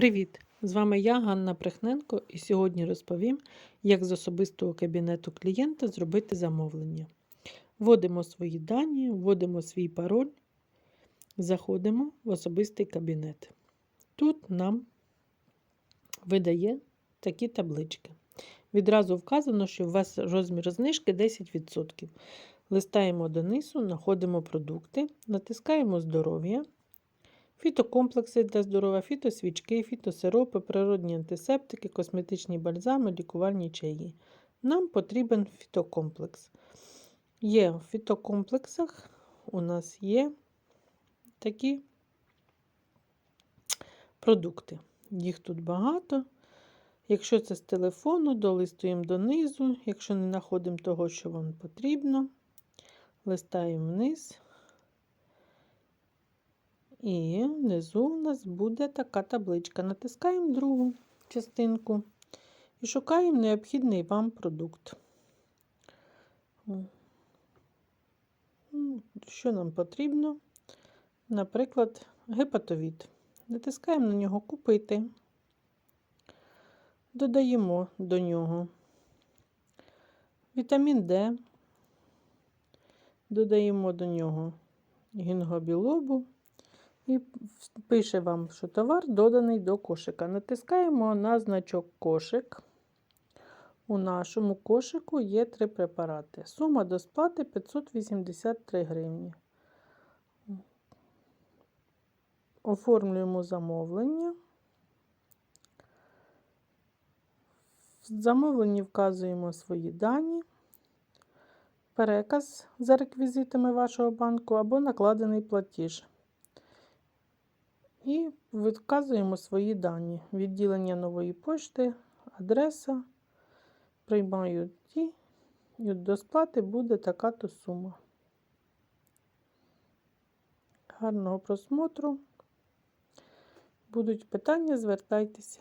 Привіт! З вами я, Ганна Прихненко, і сьогодні розповім, як з особистого кабінету клієнта зробити замовлення. Вводимо свої дані, вводимо свій пароль, заходимо в особистий кабінет. Тут нам видає такі таблички. Відразу вказано, що у вас розмір знижки 10%. Листаємо донизу, знаходимо продукти, натискаємо здоров'я. Фітокомплекси для здоров'я, фітосвічки, фітосиропи, природні антисептики, косметичні бальзами, лікувальні чаї. Нам потрібен фітокомплекс. Є в фітокомплексах у нас є такі продукти. Їх тут багато. Якщо це з телефону, долистуємо донизу. Якщо не знаходимо того, що вам потрібно, листаємо вниз. І внизу у нас буде така табличка. Натискаємо другу частинку і шукаємо необхідний вам продукт. Що нам потрібно? Наприклад, гепатовід. Натискаємо на нього Купити, додаємо до нього вітамін Д, додаємо до нього гінгобілобу. І пише вам, що товар доданий до кошика. Натискаємо на значок кошик. У нашому кошику є три препарати. Сума до сплати 583 гривні. Оформлюємо замовлення. В замовленні вказуємо свої дані, переказ за реквізитами вашого банку або накладений платіж. І вказуємо свої дані. Відділення нової пошти, адреса. Приймаю ті, і до сплати буде така то сума. Гарного просмотру. Будуть питання, звертайтеся.